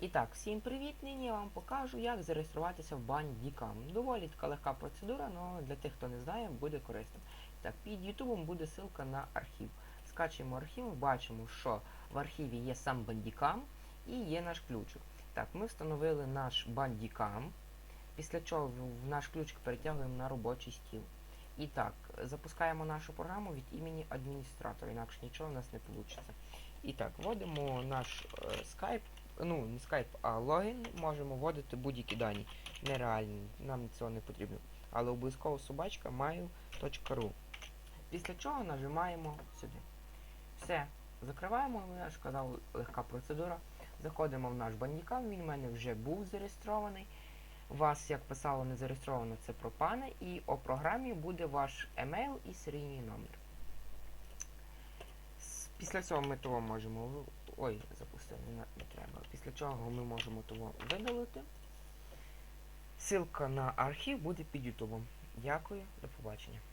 І так, всім привіт! Нині я вам покажу, як зареєструватися в Bandicam. Доволі така легка процедура, але для тих, хто не знає, буде корисним. Так, під Ютубом буде ссылка на архів. Скачуємо архів, бачимо, що в архіві є сам Bandicam і є наш ключик. Так, ми встановили наш Bandicam, після чого в- в наш ключик перетягуємо на робочий стіл. І так, запускаємо нашу програму від імені адміністратора, інакше нічого у нас не вийде. І так, вводимо наш е, Skype, ну не Skype, а логін, можемо вводити будь-які дані. Нереальні, нам цього не потрібно. Але обов'язково собачка mail.ru. Після чого нажимаємо сюди. Все, закриваємо, я ж казав, легка процедура. Заходимо в наш бандікам, він у мене вже був зареєстрований. Вас, як писало, не зареєстровано, це пропане, і у програмі буде ваш емейл і серійний номер. Після цього ми того можемо. Ой, запустив, чого ми можемо того видалити. Ссылка на архів буде під Ютубом. Дякую, до побачення.